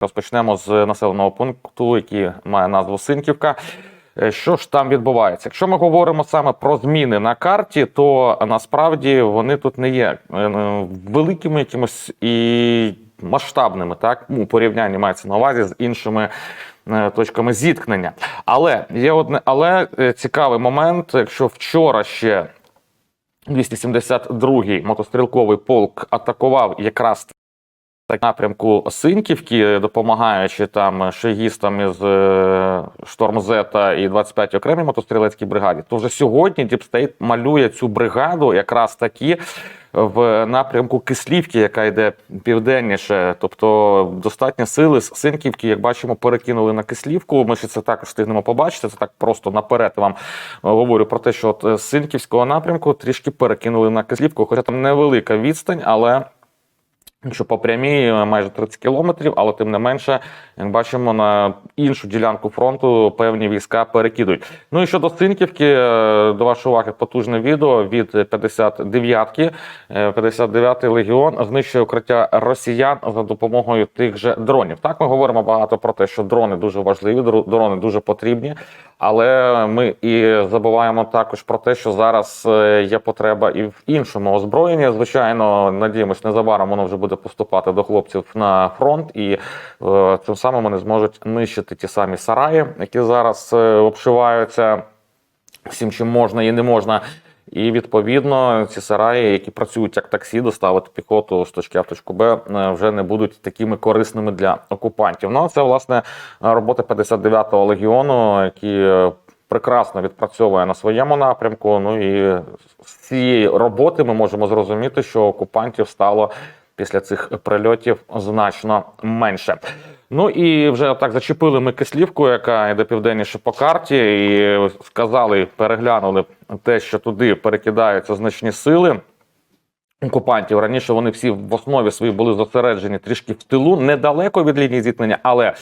Розпочнемо з населеного пункту, який має назву Синківка. Е, Що ж там відбувається? Якщо ми говоримо саме про зміни на карті, то насправді вони тут не є е, е, великими якимось і масштабними, так у порівнянні мається на увазі з іншими точками зіткнення. Але є одне, але цікавий момент, якщо вчора ще 272-й мотострілковий полк атакував якраз так напрямку Синківки, допомагаючи там шегістам із е, Штормзета і 25-й окремій мотострілецькій бригаді, то вже сьогодні Діпстейт малює цю бригаду якраз таки в напрямку Кислівки, яка йде південніше. Тобто достатньо сили з Синківки, як бачимо, перекинули на Кислівку. Ми ще це також встигнемо побачити. Це так просто наперед вам е, говорю про те, що от е, з Синківського напрямку трішки перекинули на Кислівку, хоча там невелика відстань, але. Якщо по прямій е, майже 30 кілометрів, але тим не менше, як бачимо, на іншу ділянку фронту певні війська перекидують. Ну і щодо Синківки, е, до вашої уваги потужне відео від 59-ки. 59-й легіон знищує укриття росіян за допомогою тих же дронів. Так ми говоримо багато про те, що дрони дуже важливі, дрони дуже потрібні. Але ми і забуваємо також про те, що зараз е, є потреба і в іншому озброєнні. Звичайно, надіємось, незабаром воно вже буде поступати до хлопців на фронт, і е, цим самим вони зможуть нищити ті самі сараї, які зараз е, обшиваються всім, чим можна і не можна. І відповідно ці сараї, які працюють як таксі, доставити піхоту з точки А в точку Б, е, вже не будуть такими корисними для окупантів. Ну це власне робота 59-го легіону, який е, прекрасно відпрацьовує на своєму напрямку. Ну і з цієї роботи ми можемо зрозуміти, що окупантів стало після цих прильотів значно менше. Ну і вже так зачепили ми кислівку, яка йде південніше по карті, і сказали, переглянули те, що туди перекидаються значні сили. Окупантів раніше вони всі в основі своїй були зосереджені трішки в тилу, недалеко від лінії зіткнення, але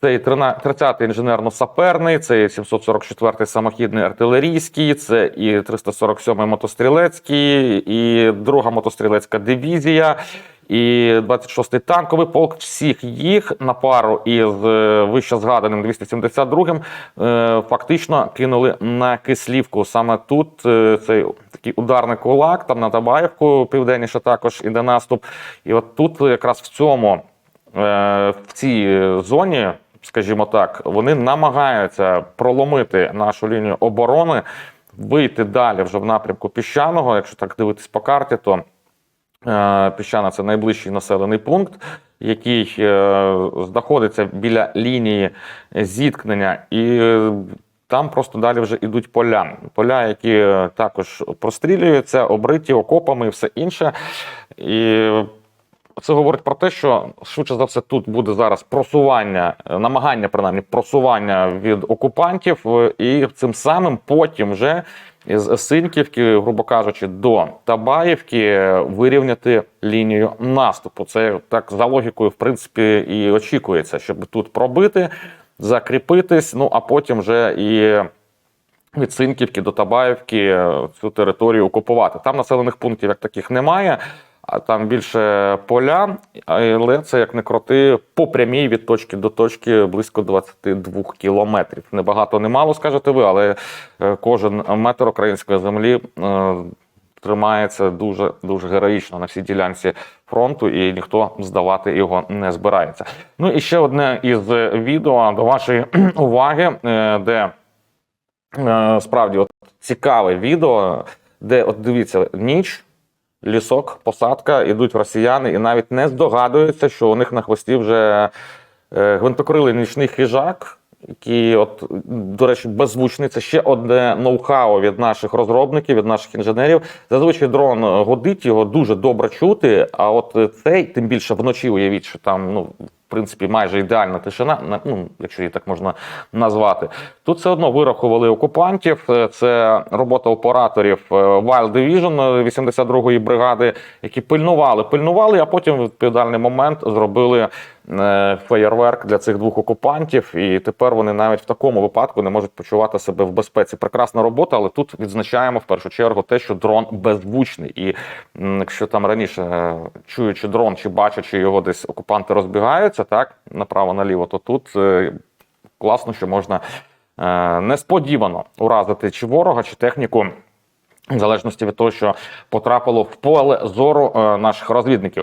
це і 30-й інженерно-саперний, це і 744-й самохідний артилерійський, це і 347-й мотострілецький, і друга мотострілецька дивізія, і 26-й танковий полк. Всіх їх на пару із вище згаданим 272-м е, фактично кинули на кислівку. Саме тут е, цей такий ударний кулак, там на Табаєвку південніше також іде наступ. І от тут якраз в цьому е, в цій зоні, скажімо так, вони намагаються проломити нашу лінію оборони, вийти далі вже в напрямку піщаного. Якщо так дивитись по карті, то піщана це найближчий населений пункт. Який е, знаходиться біля лінії зіткнення, і е, там просто далі вже йдуть поля. Поля, які е, також прострілюються, обриті окопами і все інше. І це говорить про те, що швидше за все тут буде зараз просування, е, намагання принаймні просування від окупантів, е, і цим самим потім вже із Синківки, грубо кажучи, до Табаївки вирівняти лінію наступу. Це так за логікою, в принципі, і очікується, щоб тут пробити, закріпитись. Ну а потім вже і від Синківки до Табаївки цю територію окупувати. Там населених пунктів як таких немає, а там більше поля, але це як не крути по прямій від точки до точки близько 22 кілометрів. Небагато немало, скажете ви, але е, кожен метр української землі. е, Тримається дуже дуже героїчно на всій ділянці фронту, і ніхто здавати його не збирається. Ну і ще одне із відео до вашої уваги, е, де справді от цікаве відео, де от дивіться, ніч, лісок, посадка, ідуть росіяни і навіть не здогадуються, що у них на хвості вже е, гвинтокрилий нічний хижак. Який, от, до речі, беззвучний, це ще одне ноу-хау від наших розробників, від наших інженерів. Зазвичай дрон годить, його дуже добре чути. А от цей, тим більше вночі, уявіть, що там, ну, принципі, майже ідеальна тишина, на- ну, якщо її так можна назвати. Тут все одно вирахували окупантів. Е, Це робота операторів е, Wild Division 82-ї бригади, які пильнували, пильнували, а потім в відповідальний момент зробили е, феєрверк для цих двох окупантів, і тепер вони навіть в такому випадку не можуть почувати себе в безпеці. Прекрасна робота, але тут відзначаємо в першу чергу те, що дрон беззвучний. І якщо там раніше е, чуючи дрон чи бачачи його десь окупанти розбігаються, так направо наліво, то тут е, класно, що можна е, несподівано уразити чи ворога, чи техніку. В залежності від того, що потрапило в поле зору е, наших розвідників.